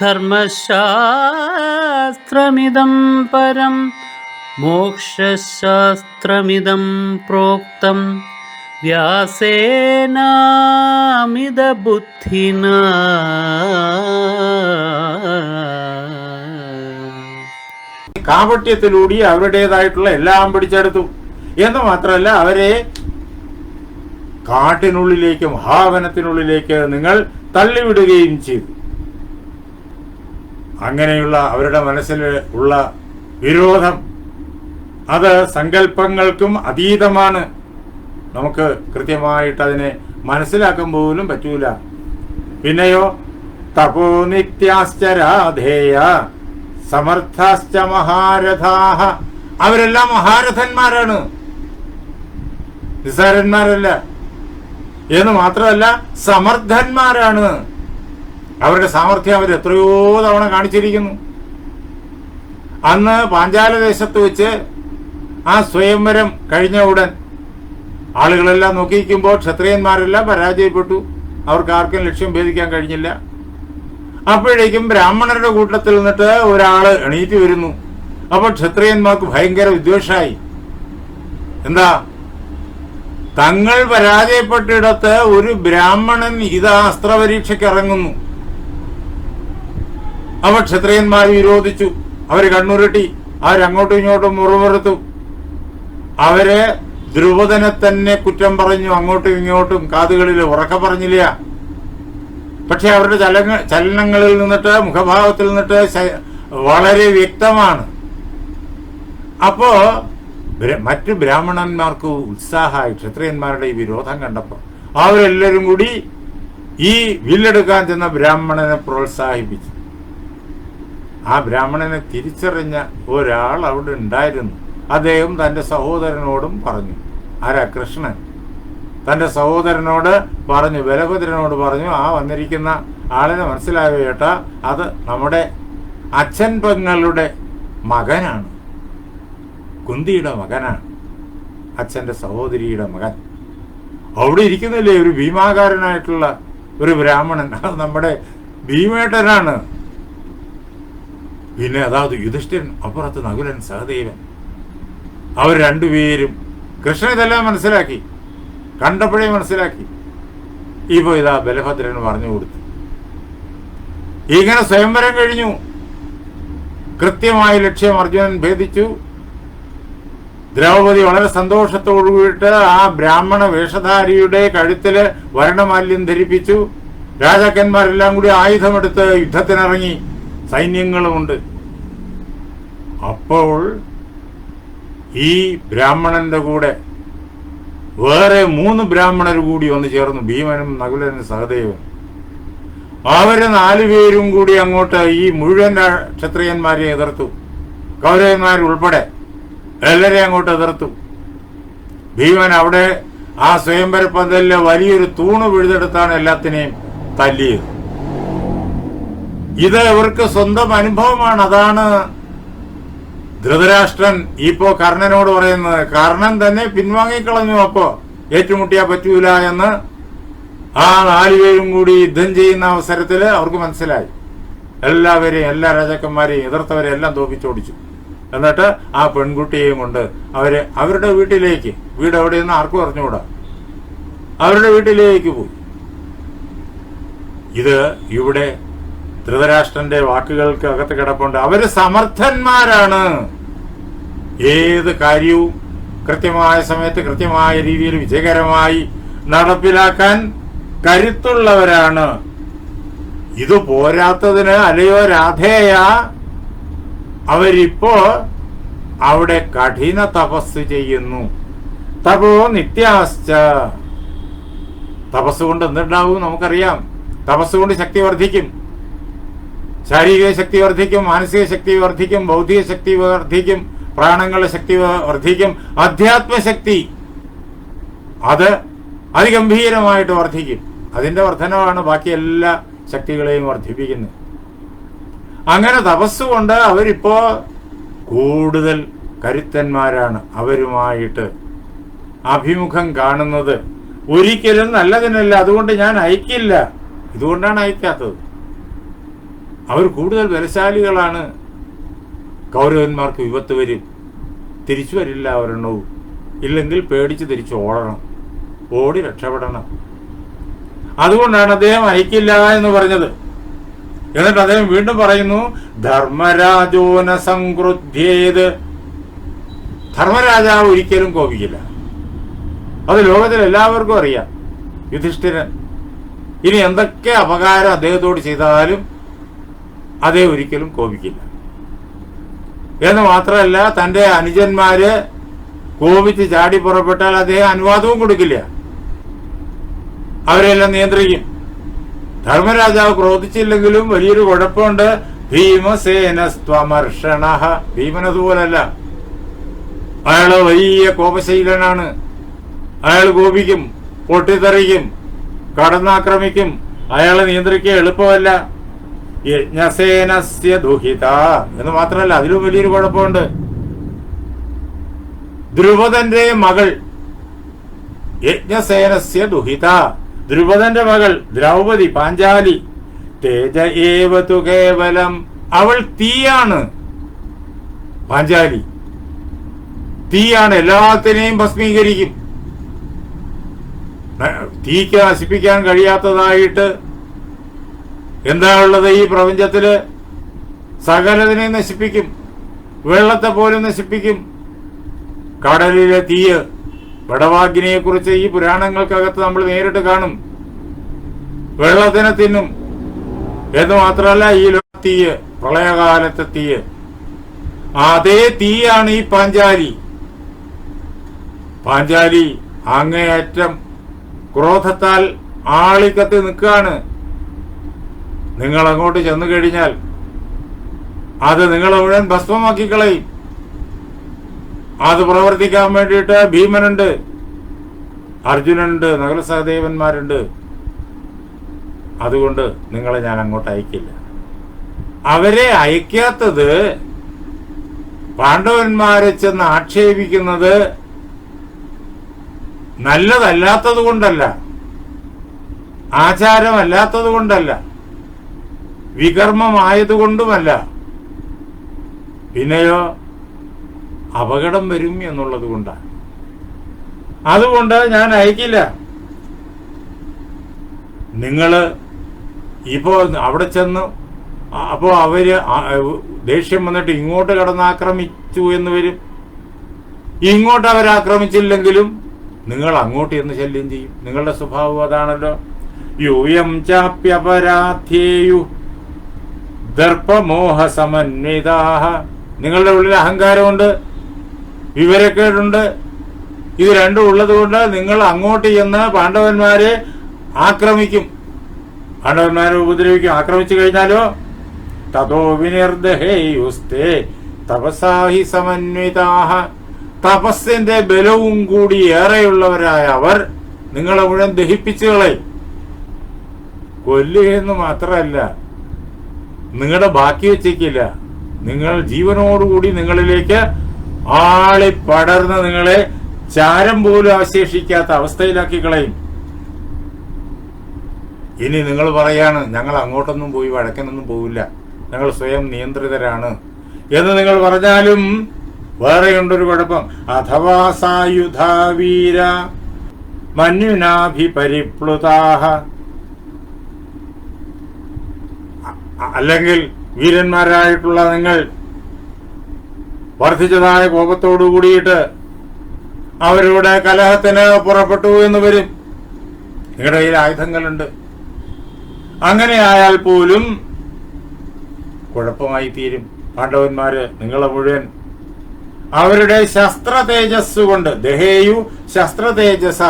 ധർമ്മശാസ്ത്രമിദം പരം മോക്ഷശാസ്ത്രമിതം പ്രോക്തം. വ്യാസേനാമിതബുദ്ധിന. കാപട്യത്തിലൂടി അവരുടേതായിട്ടുള്ള എല്ലാം പിടിച്ചെടുത്തു. എന്ന് മാത്രമല്ല അവരെ കാട്ടിനുള്ളിലേക്ക് മഹാവനത്തിനുള്ളിലേക്ക് നിങ്ങൾ തള്ളിവിടുകയും ചെയ്തു. അങ്ങനെയുള്ള അവരുടെ മനസ്സിൽ ഉള്ള വിരോധം അത് സങ്കല്പങ്ങൾക്കും അതീതമാണ്. നമുക്ക് കൃത്യമായിട്ട് അതിനെ മനസ്സിലാക്കാൻ പോലും പറ്റൂല. പിന്നെയോ തപോ നിത്യാശ്ചരാധേയ സമർത്ഥാശ്ച മഹാരഥാഹ. അവരെല്ലാം മഹാരഥന്മാരാണ്. നിസ്സാരന്മാരല്ല എന്ന് മാത്രമല്ല സമർത്ഥന്മാരാണ്. അവരുടെ സാമർഥ്യം അവർ എത്രയോ തവണ കാണിച്ചിരിക്കുന്നു. അന്ന് പാഞ്ചാലദേശത്ത് വെച്ച് ആ സ്വയംവരം കഴിഞ്ഞ ഉടൻ ആളുകളെല്ലാം നോക്കിയിരിക്കുമ്പോൾ ക്ഷത്രിയന്മാരെല്ലാം പരാജയപ്പെട്ടു. അവർക്ക് ആർക്കും ലക്ഷ്യം ഭേദിക്കാൻ കഴിഞ്ഞില്ല. അപ്പോഴേക്കും ബ്രാഹ്മണരുടെ കൂട്ടത്തിൽ നിന്നിട്ട് ഒരാൾ എണീറ്റ് വരുന്നു. അപ്പോൾ ക്ഷത്രിയന്മാർക്ക് ഭയങ്കര വിദ്വേഷമായി എന്താ? തങ്ങൾ പരാജയപ്പെട്ടിടത്ത് ഒരു ബ്രാഹ്മണൻ ഇതാ അസ്ത്രപരീക്ഷയ്ക്ക് ഇറങ്ങുന്നു. അവർ ക്ഷത്രിയന്മാർ വിരോധിച്ചു. അവർ കണ്ണുരട്ടി അവരങ്ങോട്ടും ഇങ്ങോട്ടും മുറുമുറുത്തു. അവരെ ധ്രുവതനെ തന്നെ കുറ്റം പറഞ്ഞു അങ്ങോട്ടും ഇങ്ങോട്ടും കാതുകളിൽ ഉറക്ക പറഞ്ഞില്ല. പക്ഷെ അവരുടെ ചലങ്ങ ചലനങ്ങളിൽ നിന്നിട്ട് മുഖഭാവത്തിൽ നിന്നിട്ട് വളരെ വ്യക്തമാണ്. അപ്പോ മറ്റ് ബ്രാഹ്മണന്മാർക്ക് ഉത്സാഹമായി ക്ഷത്രിയന്മാരുടെ ഈ വിരോധം കണ്ടപ്പോൾ അവരെല്ലാവരും കൂടി ഈ വില്ലെടുക്കാൻ ചെന്ന ബ്രാഹ്മണനെ പ്രോത്സാഹിപ്പിച്ചു. ആ ബ്രാഹ്മണനെ തിരിച്ചറിഞ്ഞ ഒരാൾ അവിടെ ഉണ്ടായിരുന്നു. അദ്ദേഹം തന്റെ സഹോദരനോടും പറഞ്ഞു ആരാ കൃഷ്ണൻ? തന്റെ സഹോദരനോട് പറഞ്ഞു ബലഭദ്രനോട് പറഞ്ഞു ആ വന്നിരിക്കുന്ന ആളിനെ മനസ്സിലായോ ചേട്ടാ അത് നമ്മുടെ അച്ഛൻ പെങ്ങളുടെ മകനാണ്. കുന്തിയുടെ മകനാണ്. അച്ഛന്റെ സഹോദരിയുടെ മകൻ. അവിടെ ഇരിക്കുന്നില്ലേ ഒരു ഭീമാകാരനായിട്ടുള്ള ഒരു ബ്രാഹ്മണൻ? അത് നമ്മുടെ ഭീമേട്ടനാണ്. പിന്നെ അതാത് യുധിഷ്ഠിരൻ അപ്പുറത്ത് നകുലൻ സഹദേവൻ. അവർ രണ്ടുപേരും കൃഷ്ണൻ ഇതെല്ലാം മനസ്സിലാക്കി കണ്ടപ്പോഴേ മനസ്സിലാക്കി. ഇപ്പൊ ഇതാ ബലഭദ്രൻ പറഞ്ഞു കൊടുത്തു. ഇങ്ങനെ സ്വയംവരം കഴിഞ്ഞു. കൃത്യമായ ലക്ഷ്യം അർജുനൻ ഭേദിച്ചു. ദ്രൗപദി വളരെ സന്തോഷത്തോടു കൂടിയിട്ട് ആ ബ്രാഹ്മണ വേഷധാരിയുടെ കഴുത്തിൽ വർണമാല്യം ധരിപ്പിച്ചു. രാജാക്കന്മാരെല്ലാം കൂടി ആയുധമെടുത്ത് യുദ്ധത്തിനിറങ്ങി. സൈന്യങ്ങളുമുണ്ട്. അപ്പോൾ ഈ ബ്രാഹ്മണന്റെ കൂടെ വേറെ മൂന്ന് ബ്രാഹ്മണർ കൂടി വന്നു ചേർന്നു. ഭീമനും നകുലനും സഹദേവനും. അവർ നാലുപേരും കൂടി അങ്ങോട്ട് ഈ മുഴുവൻ ക്ഷത്രിയന്മാരെ എതിർത്തു. കൗരവന്മാരുൾപ്പെടെ എല്ലാരെയും അങ്ങോട്ട് എതിർത്തു. ഭീമൻ അവിടെ ആ സ്വയംവര പന്തലിലെ വലിയൊരു തൂണ് പിഴുതെടുത്താണ് എല്ലാത്തിനെയും തല്ലിയത്. ഇത് ഇവർക്ക് സ്വന്തം അനുഭവമാണ്. അതാണ് ധൃതരാഷ്ട്രൻ ഇപ്പോ കർണനോട് പറയുന്നത്. കർണൻ തന്നെ പിൻവാങ്ങിക്കളഞ്ഞു. അപ്പോ ഏറ്റുമുട്ടിയാ പറ്റൂല എന്ന് ആ നാലുപേരും കൂടി യുദ്ധം ചെയ്യുന്ന അവസരത്തിൽ അവർക്ക് മനസ്സിലായി. എല്ലാവരെയും എല്ലാ രാജാക്കന്മാരെയും എതിർത്തവരെ എല്ലാം തോപ്പിച്ചോടിച്ചു. എന്നിട്ട് ആ പെൺകുട്ടിയെയും കൊണ്ട് അവർ അവരുടെ വീട്ടിലേക്ക് വീട് എവിടെയെന്ന് ആർക്കും അറിഞ്ഞുകൂടാ. അവരുടെ വീട്ടിലേക്ക് പോയി. ഇത് ഇവിടെ ധൃതരാഷ്ട്രന്റെ വാക്കുകൾക്ക് അകത്ത് കിടപ്പുണ്ട്. അവർ സമർത്ഥന്മാരാണ്. ഏത് കാര്യവും കൃത്യമായ സമയത്ത് കൃത്യമായ രീതിയിൽ വിജയകരമായി നടപ്പിലാക്കാൻ കരുത്തുള്ളവരാണ്. ഇത് പോരാത്തതിന് അലയോ രാധേയ അവരിപ്പോ അവിടെ കഠിന തപസ് ചെയ്യുന്നു. തപോ നിത്യാശ്ച. തപസ് കൊണ്ട് എന്തുണ്ടാവും നമുക്കറിയാം. തപസ് കൊണ്ട് ശക്തി വർദ്ധിക്കും. ശാരീരിക ശക്തി വർദ്ധിക്കും മാനസിക ശക്തി വർദ്ധിക്കും ബൗദ്ധിക ശക്തി വർദ്ധിക്കും പ്രാണങ്ങളുടെ ശക്തി വർദ്ധിക്കും അധ്യാത്മശക്തി അത് അതിഗംഭീരമായിട്ട് വർദ്ധിക്കും. അതിന്റെ വർധനമാണ് ബാക്കി എല്ലാ ശക്തികളെയും വർദ്ധിപ്പിക്കുന്നത്. അങ്ങനെ തപസ്സുകൊണ്ട് അവരിപ്പോ കൂടുതൽ കരുത്തന്മാരാണ്. അവരുമായിട്ട് അഭിമുഖം കാണുന്നത് ഒരിക്കലും നല്ലതിനല്ല. അതുകൊണ്ട് ഞാൻ അയക്കില്ല. ഇതുകൊണ്ടാണ് അയക്കാത്തത്. അവർ കൂടുതൽ ബലശാലികളാണ്. കൗരവന്മാർക്ക് വിപത്ത് വരും തിരിച്ചു വരില്ല ഒരെണ്ണവും. ഇല്ലെങ്കിൽ പേടിച്ച് തിരിച്ചു ഓടണം. ഓടി രക്ഷപ്പെടണം. അതുകൊണ്ടാണ് അദ്ദേഹം അയക്കില്ല എന്ന് പറഞ്ഞത്. എന്നിട്ട് അദ്ദേഹം വീണ്ടും പറയുന്നു ധർമ്മരാജോന സംക്രുദ്ധ്യേത്. ധർമ്മരാജാവ് ഒരിക്കലും കോപിക്കില്ല. അത് ലോകത്തിൽ എല്ലാവർക്കും അറിയാം. യുധിഷ്ഠിരൻ. ഇനി എന്തൊക്കെ അപകാരം അദ്ദേഹത്തോട് ചെയ്താലും അദ്ദേഹം ഒരിക്കലും കോപിക്കില്ല. എന്ന് മാത്രമല്ല തന്റെ അനുജന്മാര് കോപിച്ച് ചാടി പുറപ്പെട്ടാൽ അദ്ദേഹം അനുവാദവും കൊടുക്കില്ല. അവരെല്ലാം നിയന്ത്രിക്കും. ധർമ്മരാജാവ് ക്രോധിച്ചില്ലെങ്കിലും വലിയൊരു കുഴപ്പമുണ്ട്. ഭീമസേനസ്ത്വമർഷണ. ഭീമനതുപോലല്ല അയാൾ വലിയ കോപശീലനാണ്. അയാൾ കോപിക്കും പൊട്ടിത്തെറിക്കും കടന്നാക്രമിക്കും. അയാളെ നിയന്ത്രിക്കുക എളുപ്പമല്ല. യജ്ഞസേനസ്യ ദുഹിത എന്ന് മാത്രമല്ല അതിലും വലിയൊരു കുഴപ്പമുണ്ട്. ധ്രുപദന്റെ മകൾ യജ്ഞസേനസ്യ ദുഹിത. ധ്രുപദന്റെ മകൾ ദ്രൗപദി പാഞ്ചാലി. തേജ ഏവതു കേവലം അവൾ തീയാണ്. പാഞ്ചാലി. തീയാണ് എല്ലാത്തിനെയും ഭസ്മീകരിക്കും. തീക്ക് നശിപ്പിക്കാൻ കഴിയാത്തതായിട്ട് എന്താ ഉള്ളത് ഈ പ്രപഞ്ചത്തിൽ? സകലതിനെ നശിപ്പിക്കും. വെള്ളത്തെ പോലും നശിപ്പിക്കും. കടലിലെ തീയ് വടവാഗ്നിയെ കുറിച്ച് ഈ പുരാണങ്ങൾക്കകത്ത് നമ്മൾ നേരിട്ട് കാണും. വെള്ളത്തിനെ തിന്നും. എന്ന് മാത്രമല്ല ഈ തീയ് പ്രളയകാലത്തെ തീയ്. അതേ തീയാണ് ഈ പാഞ്ചാലി. പാഞ്ചാലി അങ്ങേയറ്റം ക്രോധത്താൽ ആളിക്കത്ത് നിൽക്കുകയാണ്. നിങ്ങൾ അങ്ങോട്ട് ചെന്നു കഴിഞ്ഞാൽ അത് നിങ്ങളെ മുഴുവൻ ഭസ്മമാക്കി കളയും അത് പ്രവർത്തിക്കാൻ വേണ്ടിയിട്ട് ഭീമനുണ്ട് അർജുനനുണ്ട് നഗരസഹദേവന്മാരുണ്ട് അതുകൊണ്ട് നിങ്ങളെ ഞാൻ അങ്ങോട്ട് അയക്കില്ല. അവരെ അയക്കാത്തത് പാണ്ഡവന്മാരെ ചെന്ന് ആക്ഷേപിക്കുന്നത് നല്ലതല്ലാത്തത് കൊണ്ടല്ല ആചാരമല്ലാത്തത് കൊണ്ടല്ല വികർമ്മമായതുകൊണ്ടുമല്ല. പിന്നെയോ അപകടം വരും എന്നുള്ളത് കൊണ്ടാണ് അതുകൊണ്ട് ഞാൻ അയക്കില്ല. നിങ്ങൾ ഇപ്പോൾ അവിടെ ചെന്ന് അപ്പോൾ അവർ ദേഷ്യം വന്നിട്ട് ഇങ്ങോട്ട് കടന്നാക്രമിച്ചു എന്ന് വരും. ഇങ്ങോട്ട് അവരാക്രമിച്ചില്ലെങ്കിലും നിങ്ങൾ അങ്ങോട്ട് എന്ന് ശല്യം ചെയ്യും. നിങ്ങളുടെ സ്വഭാവം അതാണല്ലോ. യൂയം ചാപ്യപരാധേയു. ദർപ്പമോഹ സമന്വിതാഹ നിങ്ങളുടെ ഉള്ളിൽ അഹങ്കാരമുണ്ട് വിവരക്കേടുണ്ട്. ഇത് രണ്ടും ഉള്ളതുകൊണ്ട് നിങ്ങൾ അങ്ങോട്ട് ചെന്ന് പാണ്ഡവന്മാരെ ആക്രമിക്കും. പാണ്ഡവന്മാരെ ഉപദ്രവിക്കും. ആക്രമിച്ചു കഴിഞ്ഞാലോ? തതോ വിനിർദഹേയുസ്തേ തപസാഹി സമന്വിതാഹ. തപസ്സിന്റെ ബലവും കൂടി ഏറെയുള്ളവരായ അവർ നിങ്ങളെ മുഴുവൻ ദഹിപ്പിച്ചു കളയും. കൊല്ലുകയെന്ന് മാത്രമല്ല നിങ്ങളുടെ ബാക്കി വെച്ചേക്കില്ല. നിങ്ങൾ ജീവനോടുകൂടി നിങ്ങളിലേക്ക് ആളി പടർന്ന് നിങ്ങളെ ചാരം പോലും അവശേഷിക്കാത്ത അവസ്ഥയിലാക്കി കളയും. ഇനി നിങ്ങൾ പറയാണ് ഞങ്ങൾ അങ്ങോട്ടൊന്നും പോയി വഴക്കനൊന്നും പോവില്ല. ഞങ്ങൾ സ്വയം നിയന്ത്രിതരാണ്. എന്ന് നിങ്ങൾ പറഞ്ഞാലും വേറെ ഉണ്ടൊരു കുഴപ്പം. അഥവാ സായുധാവീര മന്യുനാഭിപരിപ്ലുതാഹ. അ- അല്ലെങ്കിൽ വീരന്മാരായിട്ടുള്ള നിങ്ങൾ വർദ്ധിച്ചതായ കോപത്തോടു കൂടിയിട്ട് അവരുടെ കലഹത്തിന് പുറപ്പെട്ടു എന്ന് വരും. നിങ്ങളുടെ കയ്യിൽ ആയുധങ്ങളുണ്ട്. അങ്ങനെയായാൽ പോലും കുഴപ്പമായി തീരും പാണ്ഡവന്മാര് നിങ്ങളെ മുഴുവൻ. അവരുടെ ശസ്ത്ര തേജസ് കൊണ്ട് ദഹേയു ശസ്ത്ര തേജസ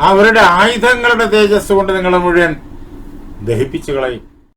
അവരുടെ ആയുധങ്ങളുടെ തേജസ് കൊണ്ട് നിങ്ങളെ മുഴുവൻ ദഹിപ്പിച്ചു കളയും.